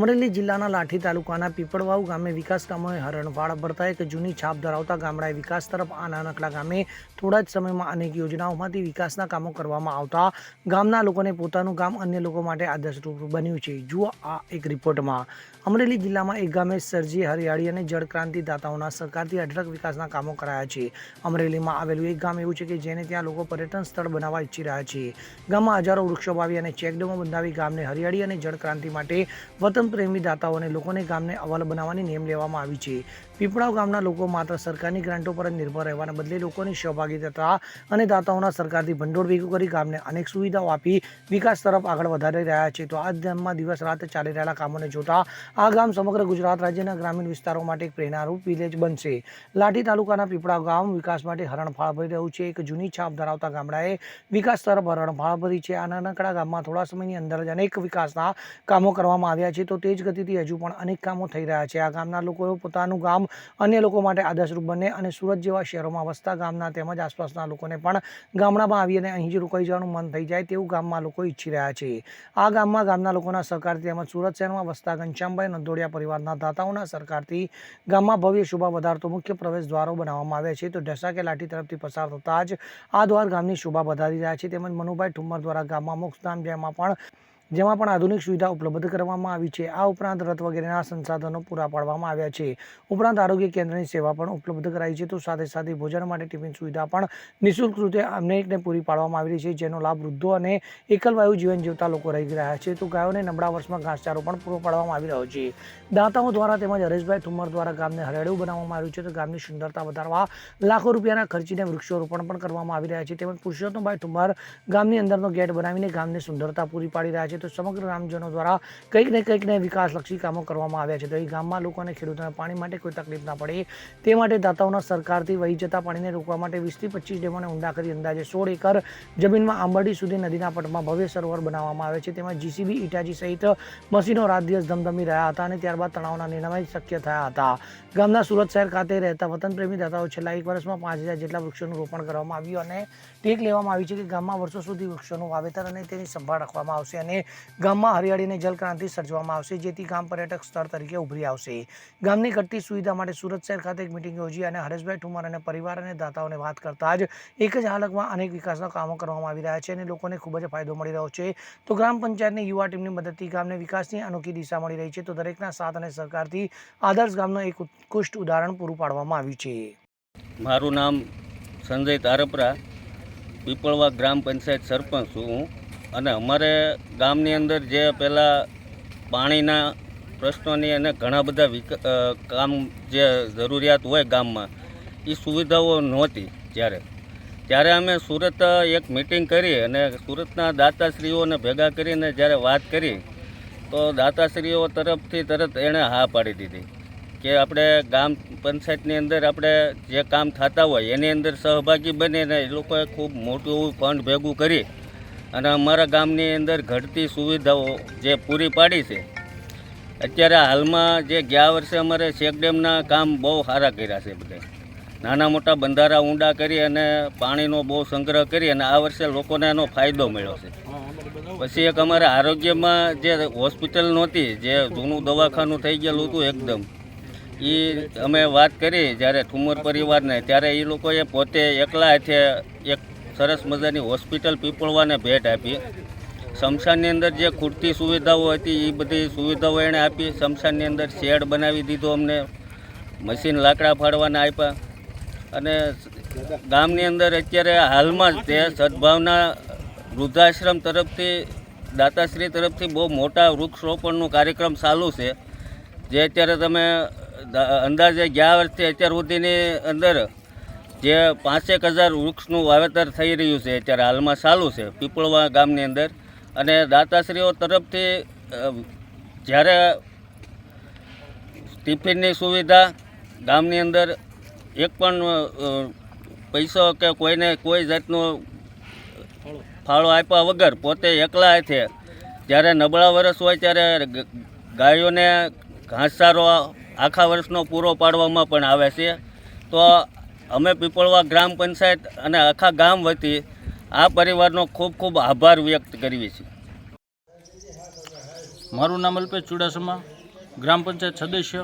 અમરેલી જિલ્લાના લાઠી તાલુકાના પીપળવાવ ગામે વિકાસ કામોએ હરણફાળ ભરતા એક જૂની છાપ ધરાવતા ગામડાએ વિકાસ તરફ આ નાનકડા ગામે થોડા જ સમયમાં અનેક યોજનાઓમાંથી વિકાસના કામો કરવામાં આવતા ગામના લોકોને પોતાનું ગામ અન્ય લોકો માટે આદર્શરૂપ બન્યું છે. જુઓ આ એક રિપોર્ટમાં. અમરેલી જિલ્લામાં એક ગામે સરજી હરિયાળી અને જળક્રાંતિ દાતાઓના સહકારથી અઢળક વિકાસના કામો કરાયા છે. અમરેલીમાં આવેલું એક ગામ એવું છે કે જેને ત્યાં લોકો પર્યટન સ્થળ બનાવવા ઈચ્છી રહ્યા છે. ગામમાં હજારો વૃક્ષો વાવી અને ચેકડેમો બંધાવી ગામને હરિયાળી અને જળક્રાંતિ માટે વતન પ્રેમી દાતાઓ અને લોકોને ગામને અવલ બનાવવાની નેમ લેવામાં આવી છે. પીપળાવ ગામના લોકો માત્ર સરકારની ગ્રાન્ટો પર જ નિર્ભર રહેવાના બદલે લોકોની સહભાગીતા અને દાતાઓના સરકારથી ભંડોળ ભેગું કરી ગામને અનેક સુવિધાઓ આપી વિકાસ તરફ આગળ વધારી રહ્યા છે. તો આ ગામમાં દિવસ રાત ચાલી રહેલા કામોને જોતા આ ગામ સમગ્ર ગુજરાત રાજ્યના ગ્રામીણ વિસ્તારો માટે એક પ્રેરણારૂપ વિલેજ બનશે. લાઠી તાલુકાના પીપળાવ ગામ વિકાસ માટે હરણફાળ ભરી રહ્યું છે. એક જૂની છાપ ધરાવતા ગામડાએ વિકાસ તરફ હરણફાળ ભરી છે. આ નાનકડા ગામમાં થોડા સમયની અંદર જ અનેક વિકાસના કામો કરવામાં આવ્યા છે. તો તેજ ગતિથી હજુ પણ અનેક કામો થઈ રહ્યા છે. આ ગામના લોકો પોતાનું ગામ અન્ય લોકો માટે આદર્શરૂપ બને અને સુરત જેવા શહેરોમાં વસતા ગામના તેમજ આસપાસના લોકોને પણ ગામડામાં આવી અને અહીં જ રોકાઈ જવાનું મન થઈ જાય તેવું ગામમાં લોકો ઈચ્છી રહ્યા છે. આ ગામમાં ગામના લોકોના સહકારથી તેમજ સુરત શહેરમાં વસતા ઘનશ્યામભાઈ નંદોડિયા પરિવારના દાતાઓના સરકારથી ગામમાં ભવ્ય શોભા વધારતો મુખ્ય પ્રવેશ દ્વારો બનાવવામાં આવ્યા છે. તો ઢસા કે લાઠી તરફથી પસાર થતાં જ આ દ્વાર ગામની શોભા વધારી રહ્યા છે. તેમજ મનુભાઈ ઠુમ્મર દ્વારા ગામમાં મોક્ષધામ જેમાં પણ જેમાં પણ આધુનિક સુવિધા ઉપલબ્ધ કરવામાં આવી છે. આ ઉપરાંત રથ વગેરેના સંસાધનો પૂરા પાડવામાં આવ્યા છે. ઉપરાંત આરોગ્ય કેન્દ્રની સેવા પણ ઉપલબ્ધ કરાઈ છે. તો સાથે સાથે ભોજન માટે ટિફિન સુવિધા પણ નિઃશુલ્ક રીતે અનેકને પૂરી પાડવામાં આવી રહી છે, જેનો લાભ વૃદ્ધો અને એકલવાયુ જીવન જીવતા લોકો રહી રહ્યા છે. તો ગાયોને નબળા વર્ષમાં ઘાસચારો પણ પૂરો પાડવામાં આવી રહ્યો છે. દાતાઓ દ્વારા તેમજ હરેશભાઈ ઠુમ્મર દ્વારા ગામને હરિયાળું બનાવવામાં આવ્યું છે. તો ગામની સુંદરતા વધારવા લાખો રૂપિયાના ખર્ચીને વૃક્ષારોપણ પણ કરવામાં આવી રહ્યા છે. તેમજ પુરુષોત્તમભાઈ ઠુમ્મર ગામની અંદરનો ગેટ બનાવીને ગામની સુંદરતા પૂરી પાડી રહ્યા છે. તો સમગ્ર ગ્રામજનો દ્વારા કંઈક ને કંઈક ને વિકાસલક્ષી કામો કરવામાં આવ્યા છે. તો એ ગામમાં લોકોને ખેડૂતોને પાણી માટે કોઈ તકલીફ ના પડે. તે માટે દાતાઓના સરકારથી વહી જતા પાણીને રોકવા માટે વીસથી પચીસ ડેમોને ઊંડા કરી અંદાજે સોળ એકર જમીનમાં આંબરડી સુધી નદીના પટમાં ભવ્ય સરોવર બનાવવામાં આવે છે. તેમાં જીસીબી, ઇટાજી સહિત મશીનો રાત દિવસ ધમધમી રહ્યા હતા અને ત્યારબાદ તણાવના નિર્ણય શક્ય થયા હતા. ગામના સુરત શહેર ખાતે રહેતા વતન પ્રેમી દાતાઓ છેલ્લા એક વર્ષમાં પાંચ હજાર જેટલા વૃક્ષોનું રોપણ કરવામાં આવ્યું અને ટેક લેવામાં આવી છે કે ગામમાં વર્ષો સુધી વૃક્ષોનું વાવેતર અને તેની સંભાળ રાખવામાં આવશે અને ગામમાં હરિયાળીને જલક્રાંતિ સર્જવામાં આવશે, જેથી ગામ પર્યટક સ્થળ તરીકે ઉભરી આવશે. ગામની ઘટતી સુવિધા માટે સુરત શહેર ખાતે એક મિટિંગ યોજી અને હરેશભાઈ ઠુમર અને પરિવાર અને દાતાઓને વાત કરતા જ એક જ હાલતમાં અનેક વિકાસના કામો કરવામાં આવી રહ્યા છે અને લોકોને ખૂબ જ ફાયદો મળી રહ્યો છે. તો ગ્રામ પંચાયતની યુવા ટીમની મદદથી ગામને વિકાસની અનોખી દિશા મળી રહી છે. તો દરેકના સાથ અને સહકારથી આદર્શ ગામનું એક ઉત્કૃષ્ટ ઉદાહરણ પૂરું પાડવામાં આવ્યું છે. મારું નામ સંજય તારપરા, પીપળવા ગ્રામ પંચાયત સરપંચ છું હું. અને અમારે ગામની અંદર જે પહેલાં પાણીના પ્રશ્નોની અને ઘણા બધા વિક કામ જે જરૂરિયાત હોય ગામમાં એ સુવિધાઓ નહોતી ત્યારે ત્યારે અમે સુરત એક મિટિંગ કરી અને સુરતના દાતાશ્રીઓને ભેગા કરીને જ્યારે વાત કરી, તો દાતાશ્રીઓ તરફથી તરત એણે હા પાડી દીધી કે આપણે ગામ પંચાયતની અંદર આપણે જે કામ થતા હોય એની અંદર સહભાગી બનીને એ લોકોએ ખૂબ મોટું ફંડ ભેગું કરી અને અમારા ગામની અંદર ઘટતી સુવિધાઓ જે પૂરી પાડી છે, અત્યારે હાલમાં જે ગયા વર્ષે અમારે ચેકડેમના કામ બહુ સારા કર્યા છે બધા. નાના મોટા બંધારા ઊંડા કરી અને પાણીનો બહુ સંગ્રહ કરી અને આ વર્ષે લોકોને એનો ફાયદો મળ્યો છે. પછી એક અમારે આરોગ્યમાં જે હોસ્પિટલ નહોતી, જે જૂનું દવાખાનું થઈ ગયેલું હતું એકદમ એ અમે વાત કરી જ્યારે ઠુમર પરિવારને, ત્યારે એ લોકોએ પોતે એકલા હાથે એક સરસ મજાની હોસ્પિટલ પીપળવાને ભેટ આપી. શમશાનની અંદર જે ખૂટતી સુવિધાઓ હતી એ બધી સુવિધાઓ એણે આપી. શમશાનની અંદર શેડ બનાવી દીધો અમને, મશીન લાકડા ફાડવાના આપ્યા. અને ગામની અંદર અત્યારે હાલમાં જ તે સદભાવના વૃદ્ધાશ્રમ તરફથી, દાતાશ્રી તરફથી બહુ મોટા વૃક્ષરોપણનું કાર્યક્રમ ચાલુ છે. જે અત્યારે તમે અંદાજે ગયા વર્ષથી અત્યાર સુધીની અંદર જે પાંચેક હજાર વૃક્ષનું વાવેતર થઈ રહ્યું છે, અત્યારે હાલમાં ચાલુ છે, પીપળવા ગામની અંદર. અને દાતાશ્રીઓ તરફથી જ્યારે ટિફિનની સુવિધા ગામની અંદર એક પણ પૈસો કે કોઈને કોઈ જાતનો ફાળો આપ્યા વગર પોતે એકલા હાથે જ્યારે નબળા વર્ષ હોય ત્યારે ગાયોને ઘાસચારો આખા વર્ષનો પૂરો પાડવામાં પણ આવે છે. તો અમે પીપળવા ગ્રામ પંચાયત અને આખા ગામ વતી આ પરિવારનો ખૂબ ખૂબ આભાર વ્યક્ત કરીએ છીએ. મારું નામ અલ્પેશ ચુડાસમા, ગ્રામ પંચાયત સદસ્ય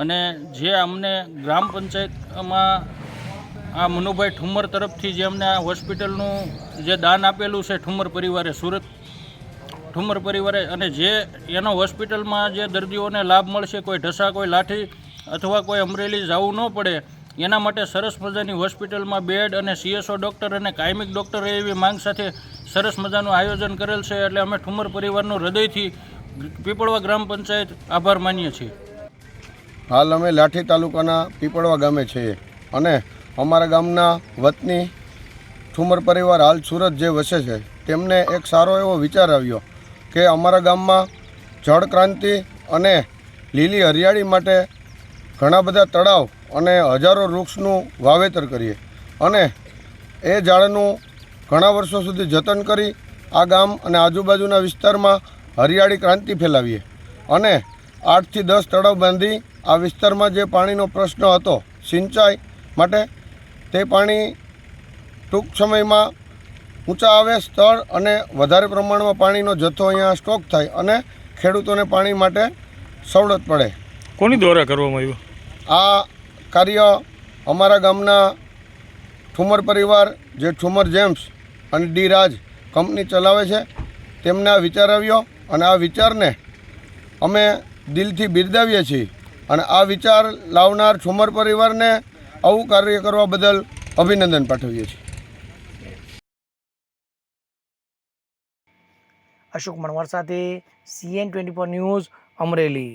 અને જે અમને ગ્રામ પંચાયતમાં આ મનુભાઈ ઠુમ્મર તરફથી જે અમને આ હોસ્પિટલનું જે દાન આપેલું છે ઠુમ્મર પરિવારે, સુરત ઠુમર પરિવારે અને જે એનો હોસ્પિટલમાં જે દર્દીઓને લાભ મળશે, કોઈ ઢસા, કોઈ લાઠી અથવા કોઈ અમરેલી જવું ન પડે એના માટે સરસ મજાની હોસ્પિટલમાં બેડ અને સીએસઓ ડૉક્ટર અને કાયમિક ડૉક્ટર એવી માંગ સાથે સરસ મજાનું આયોજન કરેલ છે એટલે અમે ઠુમર પરિવારનું હૃદયથી પીપળવા ગ્રામ પંચાયત આભાર માનીએ છીએ. હાલ અમે લાઠી તાલુકાના પીપળવા ગામે છીએ અને અમારા ગામના વતની ઠુમર પરિવાર હાલ સુરત જે વસે છે, તેમને એક સારો એવો વિચાર આવ્યો કે અમારા ગામમાં જળ ક્રાંતિ અને લીલી હરિયાળી માટે ઘણા બધા તળાવ અને હજારો વૃક્ષનું વાવેતર કરીએ. અને એ ઝાડનું ઘણા વર્ષો સુધી જતન કરી આ ગામ અને આજુબાજુના વિસ્તારમાં હરિયાળી ક્રાંતિ ફેલાવીએ. અને આઠથી દસ તળાવ બાંધી આ વિસ્તારમાં જે પાણીનો પ્રશ્ન હતો સિંચાઈ માટે તે પાણી ટૂંક સમયમાં ઊંચા આવે સ્થળ અને વધારે પ્રમાણમાં પાણીનો જથ્થો અહીંયા સ્ટોક થાય અને ખેડૂતોને પાણી માટે સવડત પડે. કોની દ્વારા કરવામાં આવ્યું? આ કાર્ય અમારા ગામના ઠુમર પરિવાર, જે ઠુમર જેમ્સ અને ડી રાજ કંપની ચલાવે છે, તેમને આ વિચાર આવ્યો અને આ વિચારને અમે દિલથી બિરદાવીએ છીએ અને આ વિચાર લાવનાર ઠુમર પરિવારને આવું કાર્ય કરવા બદલ અભિનંદન પાઠવીએ છીએ. અશોક મણવર સાથે CN twenty four news Amreli.